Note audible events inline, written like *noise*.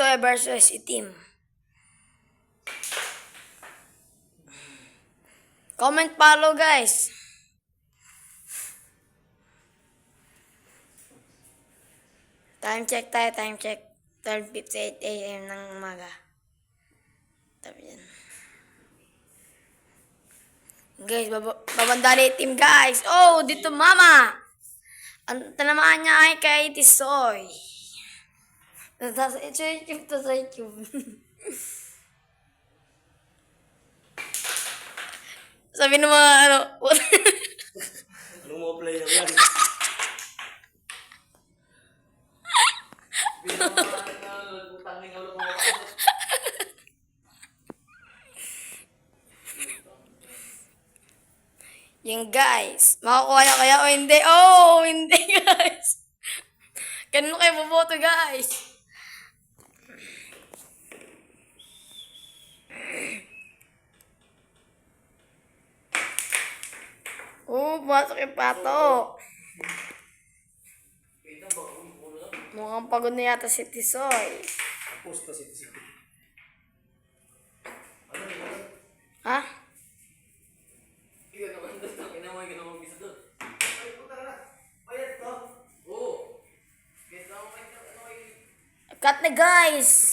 Tisoy versus Itim. Comment follow guys. Time check tayo, time check. 12.58 a.m. ng umaga. Tabi yan. Guys, bab- babandali team guys. Oh, dito mama. Ang tanamaan niya ay kay Tisoy. YouTube to sa YouTube. Sabi ng mga ano, Anong mo player yan? yung guys, makakuha niya kaya o hindi? Oh, hindi guys. Ganun kayo buboto guys. Oh, pumasok yung pato. Mukhang pagod na yata si Tisoy. Tapos kasi si Ha? *laughs* Cut na guys!